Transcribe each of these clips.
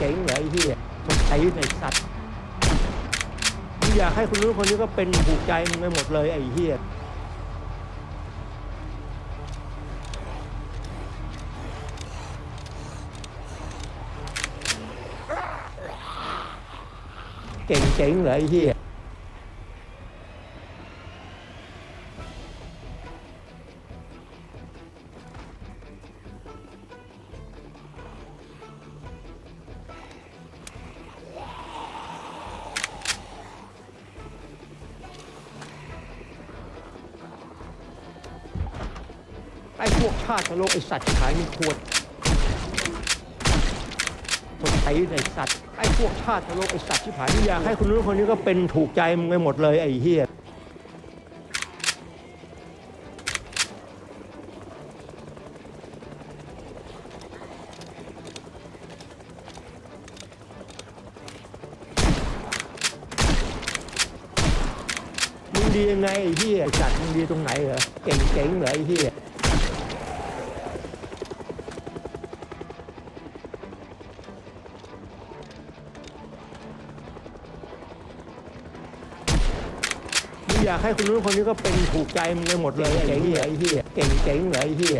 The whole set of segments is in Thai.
จ๋งเหรอไอ้เหี้ยคนใช้ในสัตว์มึงอยากให้คนนู้นคนนี้ก็เป็นผูกใจมึงไปหมดเลยไอ้เหี้ยเก่งเจ๋งๆเหรอไอ้เหี้ย ไอ้พวกชาติโลกไอ้สัตว์ขายมีขวดคนไทยในสัตว์ไอ้พวกชาติโลกไอ้สัตว์ที่ผายอยากให้คนนู้นคนนี้ก็เป็นถูกใจมึงไปหมดเลยไอ้เหี้ยมึงดียังไงไอ้เหี้ยสัตว์มึงดีตรงไหนเหรอเก่งเจ๋งเหรอไอ้เหี้ย อยากให้คนนู้นคนนี้ก็เป็นถูกใจมึงไปหมดเลยไอ้เหี้ยไอ้เหี้ยเก่งเจ๋งเหรอไอ้เหี้ย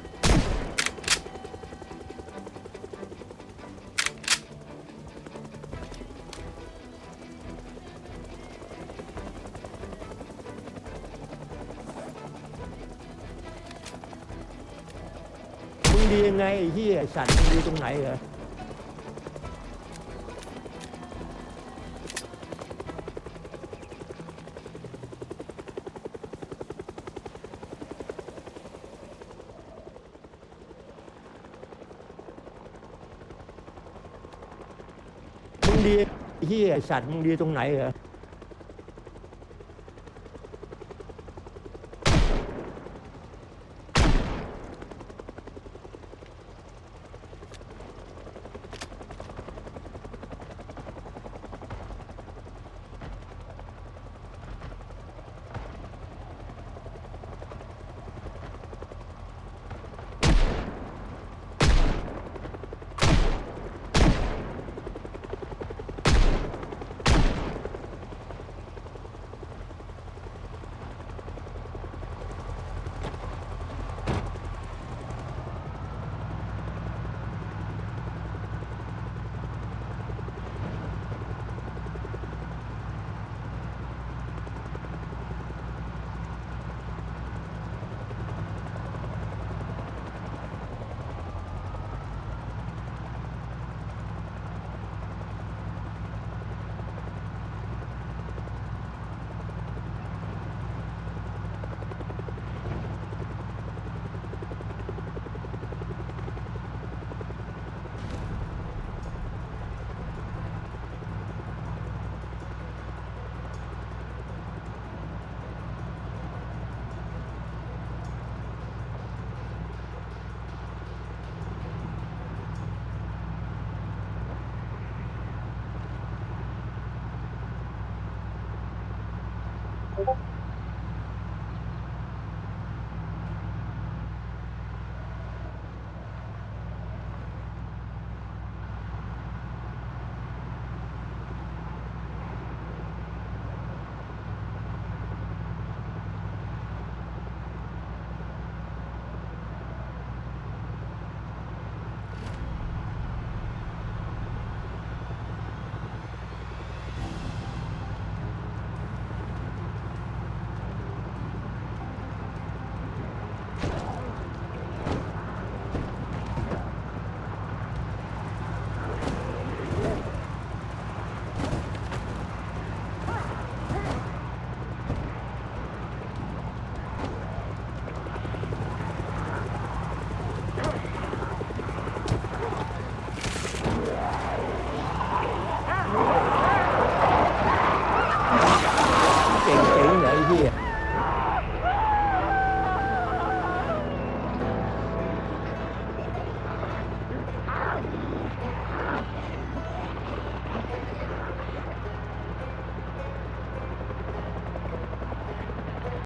มึงดียังไงไอ้เหี้ยสัตว์มึงดีตรงไหนเหรอ ดีเฮียสัตว์มึงดีตรงไหนเหรอ